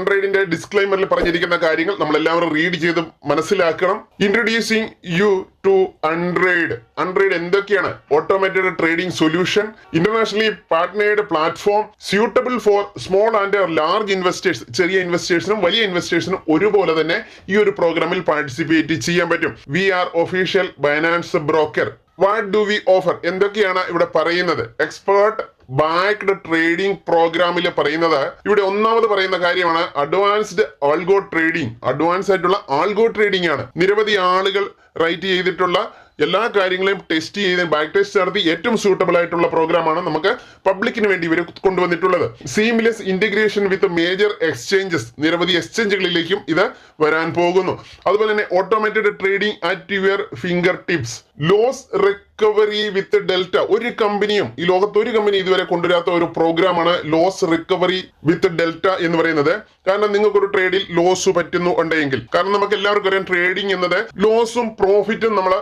അൺട്രേഡിന്റെ ഡിസ്ക്ലൈമറിൽ പറഞ്ഞിരിക്കുന്ന കാര്യങ്ങൾ നമ്മൾ എല്ലാവരും റീഡ് ചെയ്ത് മനസ്സിലാക്കണം. Introducing you to Untrade Untrade എന്തൊക്കെയാണ്? Automated trading solution internationally partnered platform suitable for small and large investors ചെറിയ ഇൻവെസ്റ്റേഴ്സിനും വലിയ ഇൻവെസ്റ്റേഴ്സിനും ഒരുപോലെ തന്നെ ഈ ഒരു പ്രോഗ്രാമിൽ പാർട്ടിസിപ്പേറ്റ് ചെയ്യാൻ പറ്റും. We are official Binance broker what do we offer എന്തൊക്കെയാണ് ഇവിടെ പറയുന്നത്? എക്സ്പേർട്ട് ബാക്ക്ഡ് ട്രേഡിംഗ് പ്രോഗ്രാമിൽ പറയുന്നത് ഇവിടെ ഒന്നാമത് പറയുന്ന കാര്യമാണ് അഡ്വാൻസ്ഡ് ആൾഗോ ട്രേഡിംഗ്. അഡ്വാൻസ് ആയിട്ടുള്ള ആൾഗോ ട്രേഡിംഗ് ആണ്. നിരവധി ആളുകൾ റൈറ്റ് ചെയ്തിട്ടുള്ള എല്ലാ കാര്യങ്ങളെയും ടെസ്റ്റ് ചെയ്ത് ബാക്ക് ടെസ്റ്റ് നടത്തി ഏറ്റവും സൂട്ടബിൾ ആയിട്ടുള്ള പ്രോഗ്രാമാണ് നമുക്ക് പബ്ലിക്കിന് വേണ്ടി ഇവർ കൊണ്ടുവന്നിട്ടുള്ളത്. Seamless integration with major exchanges നിരവധി എക്സ്ചേഞ്ചുകളിലേക്കും ഇത് വരാൻ പോകുന്നു. അതുപോലെ തന്നെ automated trading at your finger tips loss recovery with Delta ഒരു കമ്പനിയും ഈ ലോകത്ത് ഒരു കമ്പനി ഇതുവരെ കൊണ്ടുവരാത്ത ഒരു പ്രോഗ്രാമാണ് ലോസ് റിക്കവറി വിത്ത് ഡെൽറ്റ എന്ന് പറയുന്നത്. കാരണം നിങ്ങൾക്കൊരു ട്രേഡിൽ ലോസ് പറ്റുന്നു ഉണ്ടെങ്കിൽ. കാരണം നമുക്ക് എല്ലാവർക്കും അറിയാം ട്രേഡിംഗ് എന്നത് ലോസും പ്രോഫിറ്റും നമ്മൾ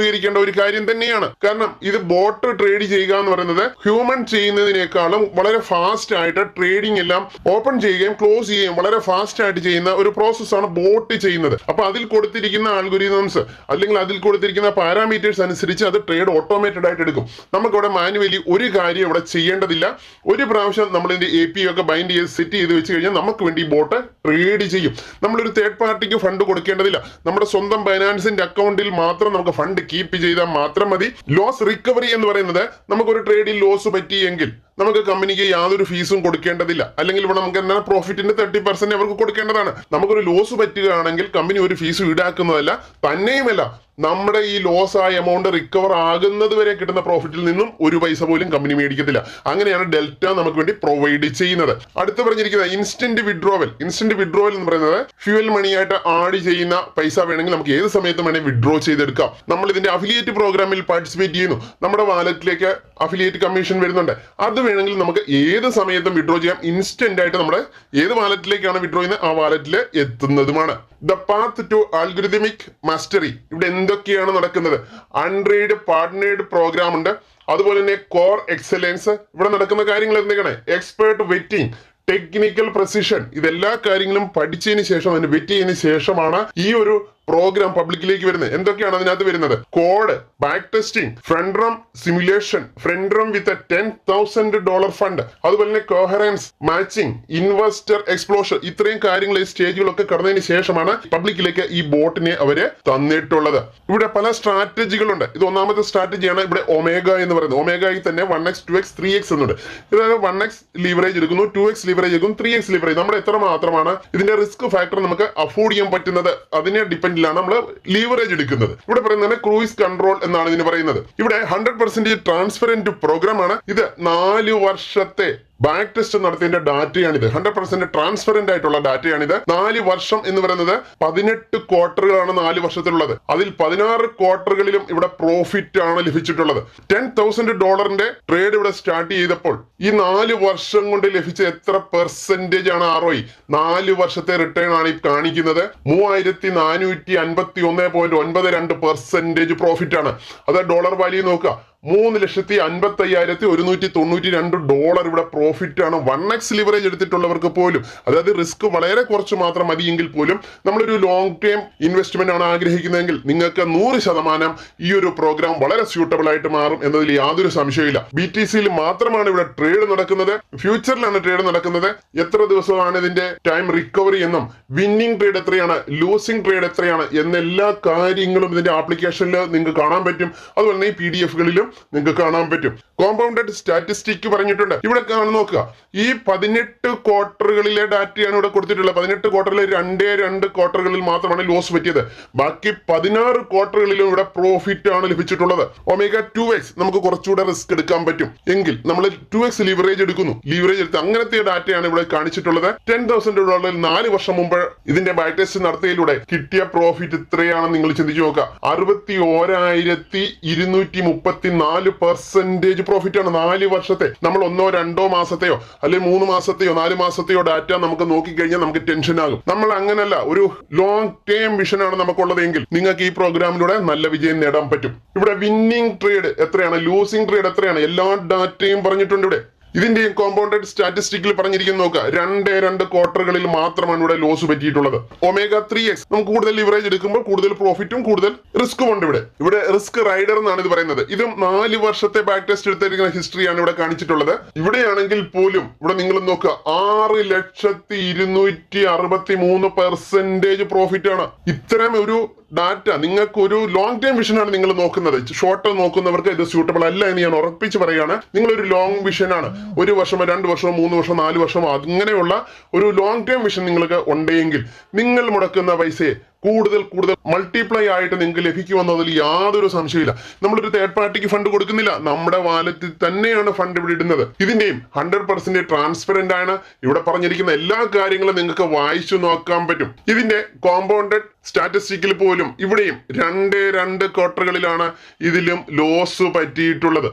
അഭിമുഖീകരിക്കേണ്ട ഒരു കാര്യം തന്നെയാണ്. കാരണം ഇത് ബോട്ട് ട്രേഡ് ചെയ്യുക എന്ന് പറയുന്നത് ഹ്യൂമൻ ചെയ്യുന്നതിനേക്കാളും വളരെ ഫാസ്റ്റ് ആയിട്ട് ട്രേഡിംഗ് എല്ലാം ഓപ്പൺ ചെയ്യുകയും ക്ലോസ് ചെയ്യുകയും വളരെ ഫാസ്റ്റ് ആയിട്ട് ചെയ്യുന്ന ഒരു പ്രോസസ് ആണ് ബോട്ട് ചെയ്യുന്നത്. അപ്പൊ അതിൽ കൊടുത്തിരിക്കുന്ന ആൽഗുരിതംസ് അല്ലെങ്കിൽ അതിൽ കൊടുത്തിരിക്കുന്ന പാരാമീറ്റേഴ്സ് അനുസരിച്ച് അത് ട്രേഡ് ഓട്ടോമേറ്റഡ് ആയിട്ട് എടുക്കും. നമുക്ക് നമുക്കിവിടെ മാനുവലി ഒരു കാര്യം ഇവിടെ ചെയ്യേണ്ടതില്ല. ഒരു പ്രാവശ്യം നമ്മൾ ഇതിന്റെ എ പി ഒക്കെ ബൈൻഡ് ചെയ്ത് സെറ്റ് ചെയ്ത് വെച്ച് കഴിഞ്ഞാൽ നമുക്ക് വേണ്ടി ബോട്ട് ട്രേഡ് ചെയ്യും. നമ്മളൊരു തേർഡ് പാർട്ടിക്ക് ഫണ്ട് കൊടുക്കേണ്ടതില്ല. നമ്മുടെ സ്വന്തം ഫൈനാൻസിന്റെ അക്കൗണ്ടിൽ മാത്രം നമുക്ക് ഫണ്ട് കീപ്പ് ചെയ്താൽ മാത്രം മതി. ലോസ് റിക്കവറി എന്ന് പറയുന്നത് നമുക്കൊരു ട്രേഡിൽ ലോസ് പറ്റിയെങ്കിൽ നമുക്ക് കമ്പനിക്ക് യാതൊരു ഫീസും കൊടുക്കേണ്ടതില്ല. അല്ലെങ്കിൽ ഇവിടെ നമുക്ക് എന്താണ്? പ്രോഫിറ്റിന്റെ തേർട്ടി പെർസെന്റ് അവർക്ക് കൊടുക്കേണ്ടതാണ്. നമുക്കൊരു ലോസ് പറ്റുകയാണെങ്കിൽ കമ്പനി ഒരു ഫീസ് ഈടാക്കുന്നതല്ല തന്നെയുമല്ല നമ്മുടെ ഈ ലോസ് ആയ എമൗണ്ട് റിക്കവർ ആകുന്നത് വരെ കിട്ടുന്ന പ്രോഫിറ്റിൽ നിന്നും ഒരു പൈസ പോലും കമ്പനി മേടിക്കത്തില്ല. അങ്ങനെയാണ് ഡെൽറ്റ നമുക്ക് വേണ്ടി പ്രൊവൈഡ് ചെയ്യുന്നത്. അടുത്ത് പറഞ്ഞിരിക്കുന്നത് ഇൻസ്റ്റന്റ് വിഡ്രോവൽ ഇൻസ്റ്റന്റ് വിഡ്രോവൽ എന്ന് പറയുന്നത് ഫ്യൂവൽ മണിയായിട്ട് ആഡ് ചെയ്യുന്ന പൈസ വേണമെങ്കിൽ നമുക്ക് ഏത് സമയത്തും വേണമെങ്കിൽ വിഡ്രോ ചെയ്തെടുക്കാം. നമ്മൾ ഇതിന്റെ അഫിലിയേറ്റ് പ്രോഗ്രാമിൽ പാർട്ടിസിപ്പേറ്റ് ചെയ്യുന്നു. നമ്മുടെ വാലറ്റിലേക്ക് അഫിലിയേറ്റ് കമ്മീഷൻ വരുന്നുണ്ട്. അത് വേണമെങ്കിൽ നമുക്ക് ഏത് സമയത്തും വിഡ്രോ ചെയ്യാം. ഇൻസ്റ്റന്റ് ആയിട്ട് നമ്മുടെ ഏത് വാലറ്റിലേക്കാണ് വിഡ്രോ ചെയ്യുന്നത്? ആ വാലറ്റിൽ എത്തുന്നതുമാണ്. The path to algorithmic mastery ഇവിടെ എന്തൊക്കെയാണ് നടക്കുന്നത്? അൺട്രേഡ് പാർട്ട്നേഡ് പ്രോഗ്രാം ഉണ്ട്. അതുപോലെ തന്നെ കോർ എക്സലൻസ് ഇവിടെ നടക്കുന്ന കാര്യങ്ങൾ എന്തൊക്കെയാണ്? എക്സ്പേർട്ട് വെറ്റിംഗ് ടെക്നിക്കൽ പ്രസിഷൻ ഇതെല്ലാ കാര്യങ്ങളും പഠിച്ചതിന് ശേഷം അതിന് വെറ്റ് ചെയ്തതിന് ശേഷമാണ് ഈ ഒരു പ്രോഗ്രാം പബ്ലിക്കിലേക്ക് വരുന്നത് എന്തൊക്കെയാണ് അതിനകത്ത് വരുന്നത്? Code back testing front run simulation front run with ten thousand dollar fund അതുപോലെ തന്നെ കോഹറൻസ് മാച്ചിങ് ഇൻവെസ്റ്റർ എക്സ്പ്ലോഷർ ഇത്രയും കാര്യങ്ങൾ ഈ സ്റ്റേജുകളൊക്കെ കടന്നതിന് ശേഷമാണ് പബ്ലിക്കിലേക്ക് ഈ ബോട്ടിനെ അവർ തന്നിട്ടുള്ളത്. ഇവിടെ പല സ്ട്രാറ്റജികളുണ്ട് ഇത് ഒന്നാമത്തെ സ്ട്രാറ്റജിയാണ് ഇവിടെ ഒമേഗ എന്ന് പറയുന്നത്. ഒമേഗയിൽ തന്നെ one X two X three X എന്നുണ്ട്. ഇതായത് വൺ എക്സ് ലീവറേജ് എടുക്കുന്നു ടു എക്സ് ലീവറേജ് എടുക്കും ത്രീ എക്സ് ലീവറേജ് നമ്മുടെ എത്ര മാത്രമാണ് ഇതിന്റെ റിസ്ക് ഫാക്ടർ നമുക്ക് അഫോർഡ് ചെയ്യാൻ പറ്റുന്നത്? അതിനെ ഡിപ്പെൻഡിലാണ് നമ്മൾ ലീവറേജ് എടുക്കുന്നത്. ഇവിടെ പറയുന്നത് ക്രൂയിസ് കൺട്രോൾ എന്നാണ് ഇതിന് പറയുന്നത്. ഇവിടെ ഹൺഡ്രഡ് പെർസെന്റേജ് ട്രാൻസ്പെറന്റ് പ്രോഗ്രാം ആണ് ഇത് നാല് വർഷത്തെ ബാക്ക് ടെസ്റ്റ് നടത്തിയതിന്റെ ഡാറ്റയാണിത്. ഹൺഡ്രഡ് പെർസെന്റ് ട്രാൻസ്പെറന്റ് ആയിട്ടുള്ള ഡാറ്റയാണിത്. നാല് വർഷം എന്ന് പറയുന്നത് പതിനെട്ട് ക്വാർട്ടറുകളാണ് നാല് വർഷത്തിലുള്ളത്. അതിൽ പതിനാറ് ക്വാർട്ടറുകളിലും ഇവിടെ പ്രോഫിറ്റ് ആണ് ലഭിച്ചിട്ടുള്ളത്. ടെൻ തൗസൻഡ് ഡോളറിന്റെ ട്രേഡ് ഇവിടെ സ്റ്റാർട്ട് ചെയ്തപ്പോൾ ഈ നാല് വർഷം കൊണ്ട് ലഭിച്ച എത്ര പെർസെന്റേജ് ആണ് ആർ നാല് വർഷത്തെ റിട്ടേൺ ആണ് ഈ കാണിക്കുന്നത്. മൂവായിരത്തി നാനൂറ്റി അൻപത്തി ഒന്ന് പോയിന്റ് ഒൻപത് രണ്ട് പെർസെന്റേജ് പ്രോഫിറ്റ് ആണ്. അത് ഡോളർ വാല്യൂ നോക്കുക. മൂന്ന് ലക്ഷത്തി അൻപത്തി അയ്യായിരത്തി ഒരുന്നൂറ്റി തൊണ്ണൂറ്റി രണ്ട് ഡോളർ ഇവിടെ പ്രോഫിറ്റ് ആണ്. വൺ എക്സ് ലിവറേജ് എടുത്തിട്ടുള്ളവർക്ക് പോലും അതായത് റിസ്ക് വളരെ കുറച്ച് മാത്രം മതിയെങ്കിൽ പോലും നമ്മളൊരു ലോങ് ടേം ഇൻവെസ്റ്റ്മെന്റ് ആണ് ആഗ്രഹിക്കുന്നതെങ്കിൽ നിങ്ങൾക്ക് നൂറ് ശതമാനം ഈ ഒരു പ്രോഗ്രാം വളരെ സ്യൂട്ടബിൾ ആയിട്ട് മാറും എന്നതിൽ യാതൊരു സംശയമില്ല ബി ടി സിയിൽ മാത്രമാണ് ഇവിടെ ട്രേഡ് നടക്കുന്നത്. ഫ്യൂച്ചറിലാണ് ട്രേഡ് നടക്കുന്നത്. എത്ര ദിവസമാണ് ഇതിന്റെ ടൈം റിക്കവറി എന്നും വിന്നിംഗ് ട്രേഡ് എത്രയാണ് ലൂസിംഗ് ട്രേഡ് എത്രയാണ് എന്നെല്ലാ കാര്യങ്ങളും ഇതിന്റെ ആപ്ലിക്കേഷനിൽ നിങ്ങൾക്ക് കാണാൻ പറ്റും. അതുപോലെ തന്നെ ഈ പി ഡി എഫുകളിലും നിങ്ങൾക്ക് കാണാൻ പറ്റും. കോമ്പൗണ്ടഡ് സ്റ്റാറ്റിസ്റ്റിക് പറഞ്ഞിട്ടുണ്ട്. ഇവിടെ കാണുന്ന നോക്കുക. ഈ പതിനെട്ട് ക്വാർട്ടറുകളിലെ ഡാറ്റയാണ് ഇവിടെ കൊടുത്തിട്ടുള്ളത്. പതിനെട്ട് ക്വാർട്ടറിലെ രണ്ടേ രണ്ട് ക്വാർട്ടറുകളിൽ മാത്രമാണ് ലോസ് പറ്റിയത്. ബാക്കി പതിനാറ് ക്വാർട്ടറുകളിലും ഇവിടെ പ്രോഫിറ്റ് ആണ് ലഭിച്ചിട്ടുള്ളത്. ഒമേഗ ടു എക്സ് നമുക്ക് കുറച്ചുകൂടെ റിസ്ക് എടുക്കാൻ പറ്റും. എങ്കിൽ നമ്മൾ ടു എക്സ് ലിവറേജ് എടുക്കുന്നു. ലിവറേജ് എടുത്ത് അങ്ങനത്തെ ഡാറ്റയാണ് ഇവിടെ കാണിച്ചിട്ടുള്ളത്. ടെൻ തൗസൻഡ് ഡോളറിൽ നാല് വർഷം മുമ്പ് ഇതിന്റെ ബയോടെസ്റ്റ് ടെസ്റ്റ് നടത്തിയതിലൂടെ കിട്ടിയ പ്രോഫിറ്റ് ഇത്രയാണെന്ന് നിങ്ങൾ ചിന്തിച്ചു നോക്കുക. അറുപത്തി ഓരായിരത്തി ഇരുന്നൂറ്റി മുപ്പത്തി നാല് പെർസെന്റേജ് പ്രോഫിറ്റ് ആണ്. നാല് വർഷത്തെ. നമ്മൾ ഒന്നോ രണ്ടോ മാസത്തെയോ അല്ലെങ്കിൽ മൂന്ന് മാസത്തെയോ നാല് മാസത്തെയോ ഡാറ്റ നമുക്ക് നോക്കിക്കഴിഞ്ഞാൽ നമുക്ക് ടെൻഷൻ ആകും. നമ്മൾ അങ്ങനല്ല ഒരു ലോങ് ടേം വിഷൻ ആണ് നമുക്കുള്ളതെങ്കിൽ നിങ്ങൾക്ക് ഈ പ്രോഗ്രാമിലൂടെ നല്ല വിജയം നേടാൻ പറ്റും. ഇവിടെ വിന്നിംഗ് ട്രേഡ് എത്രയാണ്? ലൂസിംഗ് ട്രേഡ് എത്രയാണ്? എല്ലാ ഡാറ്റയും പറഞ്ഞിട്ടുണ്ട് ഇവിടെ. ഇതിന്റെയും കോമ്പൗണ്ടഡ് സ്റ്റാറ്റിസ്റ്റിക്കിൽ പറഞ്ഞിരിക്കുന്ന നോക്കുക രണ്ടേ രണ്ട് ക്വാർട്ടറുകളിൽ മാത്രമാണ് ഇവിടെ ലോസ് പറ്റിയിട്ടുള്ളത്. ഒമേഗ ത്രീ എക്സ് നമുക്ക് കൂടുതൽ ലിവറേജ് എടുക്കുമ്പോൾ കൂടുതൽ പ്രോഫിറ്റും കൂടുതൽ റിസ്ക്കും ഉണ്ട് ഇവിടെ. ഇവിടെ റിസ്ക് റൈഡർ എന്നാണ് ഇത് പറയുന്നത്. ഇതും നാല് വർഷത്തെ ബാക്ക് ടെസ്റ്റ് എടുത്തിരിക്കുന്ന ഹിസ്റ്ററിയാണ് ഇവിടെ കാണിച്ചിട്ടുള്ളത്. ഇവിടെയാണെങ്കിൽ പോലും ഇവിടെ നിങ്ങൾ നോക്കുക ആറ് ലക്ഷത്തി ഇരുന്നൂറ്റി അറുപത്തി മൂന്ന് പെർസെന്റേജ് പ്രോഫിറ്റ് ആണ്. ഇത്തരം ഒരു ഡാറ്റ നിങ്ങൾക്ക് ഒരു ലോങ് ടൈം വിഷനാണ് നിങ്ങൾ നോക്കുന്നത്. ഷോർട്ട് നോക്കുന്നവർക്ക് ഇത് സ്യൂട്ടബിൾ അല്ല എന്ന് ഞാൻ ഉറപ്പിച്ച് പറയുകയാണ്. നിങ്ങൾ ഒരു ലോങ് വിഷനാണ് ഒരു വർഷമോ രണ്ട് വർഷമോ മൂന്ന് വർഷമോ നാല് വർഷമോ അങ്ങനെയുള്ള ഒരു ലോങ് ടേം വിഷൻ നിങ്ങൾക്ക് ഉണ്ടെങ്കിൽ നിങ്ങൾ മുടക്കുന്ന പൈസയെ കൂടുതൽ കൂടുതൽ മൾട്ടിപ്ലൈ ആയിട്ട് നിങ്ങൾക്ക് ലഭിക്കുമെന്നതിൽ യാതൊരു സംശയമില്ല നമ്മളൊരു തേർഡ് പാർട്ടിക്ക് ഫണ്ട് കൊടുക്കുന്നില്ല. നമ്മുടെ വാലറ്റിൽ തന്നെയാണ് ഫണ്ട് ഇവിടെ ഇടുന്നത്. ഇതിന്റെയും ഹൺഡ്രഡ് പെർസെന്റ് ട്രാൻസ്പെറന്റ് ആണ്. ഇവിടെ പറഞ്ഞിരിക്കുന്ന എല്ലാ കാര്യങ്ങളും നിങ്ങൾക്ക് വായിച്ചു നോക്കാൻ പറ്റും. ഇതിന്റെ കോമ്പൗണ്ടഡ് സ്റ്റാറ്റിസ്റ്റിക്കിൽ പോലും ഇവിടെയും രണ്ട് രണ്ട് ക്വാർട്ടറുകളിലാണ് ഇതിലും ലോസ് പറ്റിയിട്ടുള്ളത്.